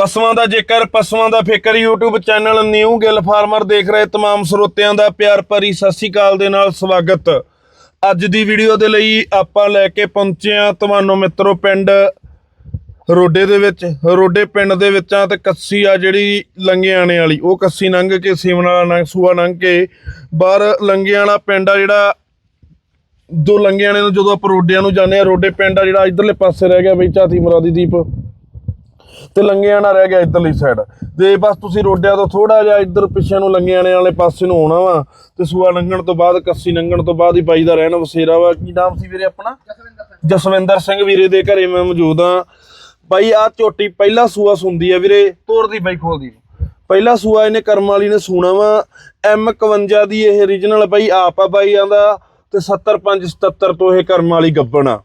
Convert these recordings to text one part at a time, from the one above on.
ਪਸ਼ੂਆਂ ਦਾ ਜੇਕਰ ਪਸ਼ੂਆਂ ਦਾ ਫਿਕਰ YouTube channel new Gill farmer ਦੇਖ ਰਹੇ तमाम ਸਰੋਤਿਆਂ ਦਾ ਪਿਆਰ ਭਰੀ ਸਤਿ ਸ਼੍ਰੀ ਅਕਾਲ ਦੇ ਨਾਲ ਸਵਾਗਤ ਅੱਜ ਦੀ ਵੀਡੀਓ ਦੇ ਲਈ ਆਪਾਂ ਲੈ ਕੇ ਪਹੁੰਚੇ ਆ ਤੁਹਾਨੂੰ ਮਿੱਤਰੋ ਪਿੰਡ ਰੋਡੇ ਦੇ ਵਿੱਚ ਰੋਡੇ ਪਿੰਡ ਦੇ ਵਿੱਚ ਆ ਤੇ ਕੱਸੀ ਆ ਜਿਹੜੀ ਲੰਗਿਆਣੇ ਵਾਲੀ ਉਹ ਕੱਸੀ ਲੰਘ ਕੇ ਸੀਮਨ ਵਾਲਾ ਨੰਗ ਸੂਆ ਲੰਘ ਕੇ ਬਾਹਰ ਲੰਗਿਆਂ ਵਾਲਾ ਪਿੰਡ ਆ ਜਿਹੜਾ ਦੋ ਲੰਗਿਆਣੇ ਨੂੰ ਜਦੋਂ ਆਪਾਂ ਰੋਡਿਆਂ ਨੂੰ ਜਾਂਦੇ ਆ ਰੋਡੇ ਪਿੰਡ ਆ ਜਿਹੜਾ ਇਧਰਲੇ ਪਾਸੇ ਰਹਿ ਗਿਆ ਬਈ ਝਾਤੀ ਮਰਾਦੀ ਦੀਪ ਤੇ ਲੰਗਿਆਣਾ ਰਹਿ ਗਿਆ ਇਧਰਲੀ ਸਾਈਡ ਤੇ ਬਸ ਤੁਸੀਂ ਰੋਡਿਆਂ ਤੋਂ ਥੋੜਾ ਜਿਹਾ ਇੱਧਰ ਪਿੱਛੇ ਨੂੰ ਲੰਗਿਆਣੇ ਵਾਲੇ ਪਾਸੇ ਨੂੰ ਆਉਣਾ ਵਾ ਤੇ ਸੂਆ ਲੰਘਣ ਤੋਂ ਬਾਅਦ ਕੱਸੀ ਲੰਘਣ ਤੋਂ ਬਾਅਦ ਹੀ ਬਾਈ ਦਾ ਰਹਿਣ ਵਸੇਰਾ ਵਾ। ਕੀ ਨਾਮ ਸੀ ਵੀਰੇ ਆਪਣਾ? ਜਸਵਿੰਦਰ ਸਿੰਘ। ਵੀਰੇ ਦੇ ਘਰੇ ਮੈਂ ਮੌਜੂਦ ਆ ਬਾਈ ਆ ਝੋਟੀ ਪਹਿਲਾ ਸੂਆ ਸੁੰਦੀ ਆ ਵੀਰੇ ਤੋਰਦੀ ਬਾਈ ਖੋਲਦੀ। ਪਹਿਲਾ ਸੂਆ ਇਹਨੇ ਕਰਮ ਵਾਲੀ ਨੇ ਸੂਣਾ ਵਾ। M51 ਦੀ ਇਹ origignal ਬਾਈ ਆਪ ਆ ਬਾਈ ਆਂਦਾ ਤੇ 75 77 ਤੋਂ ਇਹ ਕਰਮ ਵਾਲੀ ਗੱਬਣ ਆ।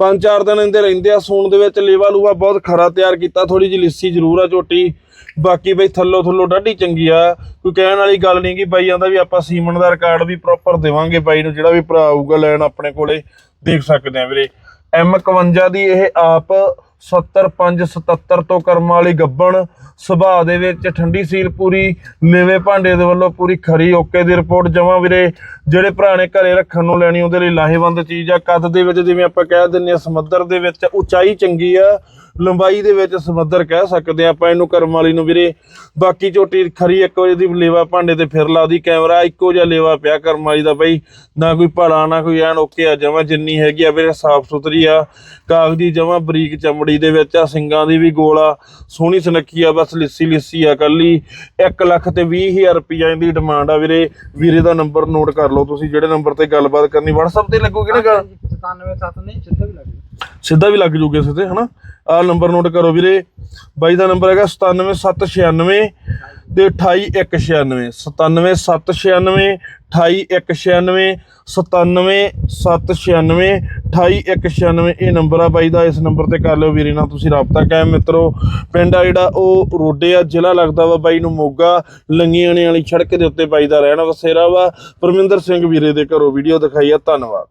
ਪੰਜ ਚਾਰ ਦਿਨ ਇਹਦੇ ਰਹਿੰਦੇ ਆ, ਸੂਣ ਦੇ ਵਿੱਚ ਲੇਵਾ ਲੂਵਾ ਬਹੁਤ ਖਰਾ ਤਿਆਰ ਕੀਤਾ ਥੋੜੀ ਜਿਹੀ ਲਿੱਸੀ ਜ਼ਰੂਰ ਆ ਝੋਟੀ। ਬਾਕੀ ਬਈ ਥੱਲੋ ਥੱਲੋ ਡਾਢੀ ਚੰਗੀ ਆ। ਕੋਈ ਕਹਿਣ ਵਾਲੀ ਗੱਲ ਨਹੀਂ ਕਿ ਬਾਈ ਆਂਦਾ ਵੀ ਆਪਾਂ ਸੀਮਨ ਦਾ ਰਿਕਾਰਡ ਵੀ ਪ੍ਰੋਪਰ ਦੇਵਾਂਗੇ ਬਾਈ ਨੂੰ, ਜਿਹੜਾ ਵੀ ਭਰਾ ਆਊਗਾ ਲੈਣ ਆਪਣੇ ਕੋਲੇ, ਦੇਖ ਸਕਦੇ ਆ ਵੀਰੇ। M51 ਦੀ ਇਹ ਆਪ 75 77 ਤੋਂ ਕਰਮ ਵਾਲੀ ਗੱਬਣ। ਸੁਭਾਅ ਦੇ ਵਿੱਚ ਠੰਡੀ ਸੀਲ ਪੂਰੀ ਲੇਵੇ ਭਾਂਡੇ ਦੇ ਵੱਲੋਂ ਪੂਰੀ ਖਰੀ, ਓਕੇ ਦੀ ਰਿਪੋਰਟ ਜਮਾ ਵੀਰੇ। ਜਿਹੜੇ ਭਰਾ ਨੇ ਘਰੇ ਰੱਖਣ ਨੂੰ ਲੈਣੀ, ਉਹਦੇ ਲਈ ਲਾਹੇਵੰਦ ਚੀਜ਼ ਆ। ਕੱਦ ਦੇ ਵਿੱਚ ਜਿਵੇਂ ਆਪਾਂ ਕਹਿ ਦਿੰਨੇ ਆ ਸਮੁੰਦਰ ਦੇ ਵਿੱਚ, ਉਚਾਈ ਚੰਗੀ ਆ। ਲੰਬਾਈ ਦੇ ਵਿੱਚ ਸਮੁੰਦਰ ਕਹਿ ਸਕਦੇ ਆਪਾਂ, ਇਹਨੂੰ ਕਰਮ ਵਾਲੀ ਨੂੰ ਵੀਰੇ। ਬਾਕੀ ਝੋਟੀ ਖਰੀ ਇੱਕ ਵਾਰੀ ਦੀ ਲੇਵਾ ਭਾਂਡੇ ਤੇ ਫਿਰ ਲਾ ਕੈਮਰਾ, ਇੱਕੋ ਜਿਹਾ ਲੇਵਾ ਪਿਆ ਕਰਮ ਵਾਲੀ ਦਾ ਬਈ। ਨਾ ਕੋਈ ਭਲਾ, ਨਾ ਕੋਈ ਐਨ ਓਕੇ ਆ, ਜਮਾ ਜਿੰਨੀ ਹੈਗੀ ਆ ਵੀਰੇ ਸਾਫ਼ ਸੁਥਰੀ ਆ। ਕਾਗਜ਼ੀ ਜਮਾ ਬਰੀਕ ਚਮੜੀ ਦੇ ਵਿੱਚ ਆ, ਸਿੰਗਾਂ ਦੀ ਵੀ ਗੋਲਾ ਸੋਹਣੀ ਸੁਨੱਖੀ ਆ, ਬਸ ਲਿੱਸੀ ਲਿੱਸੀ ਆ ਕੱਲੀ। 1 ਲੱਖ ਤੇ 20000 ਰੁਪਈਆ ਦੀ ਡਿਮਾਂਡ ਆ ਵੀਰੇ। ਵੀਰੇ ਦਾ ਨੰਬਰ ਨੋਟ ਕਰ ਲਓ ਤੁਸੀਂ, ਜਿਹੜੇ ਨੰਬਰ ਤੇ ਗੱਲਬਾਤ ਕਰਨੀ, WhatsApp ਤੇ ਲੱਗੋਗੇ ਨਾ ਗੱਲ? 97 7 ਵੀ ਲੱਗ ਸਿੱਧਾ ਵੀ ਲੱਗ ਜੂਗੇ ਸਿੱਧੇ ਹਨਾ? ਆਹ ਨੰਬਰ ਨੋਟ ਕਰੋ ਵੀਰੇ। ਬਾਈ ਦਾ ਨੰਬਰ ਹੈਗਾ 97796 ਤੇ 28196 97796 28196 97796 28196 ਇਹ ਨੰਬਰ ਆ ਬਾਈ ਦਾ, ਇਸ ਨੰਬਰ ਤੇ ਕਰ ਲਿਓ ਵੀਰੇ ਨਾਲ ਤੁਸੀਂ ਰਾਬਤਾ ਕਾਇਮ ਮਿੱਤਰੋ। ਪਿੰਡ ਆ ਜਿਹੜਾ ਉਹ ਰੋਡੇ ਆ, ਜ਼ਿਲ੍ਹਾ ਲੱਗਦਾ ਵਾ ਬਾਈ ਨੂੰ ਮੋਗਾ। ਲੰਗੀਆਣੇ ਵਾਲੀ ਸੜਕ ਦੇ ਉੱਤੇ ਬਾਈ ਦਾ ਰਹਿਣਾ ਵਸੇਰਾ ਵਾ। ਪਰਮਿੰਦਰ ਸਿੰਘ ਵੀਰੇ ਦੇ ਘਰੋਂ ਵੀਡੀਓ ਦਿਖਾਈ ਆ, ਧੰਨਵਾਦ।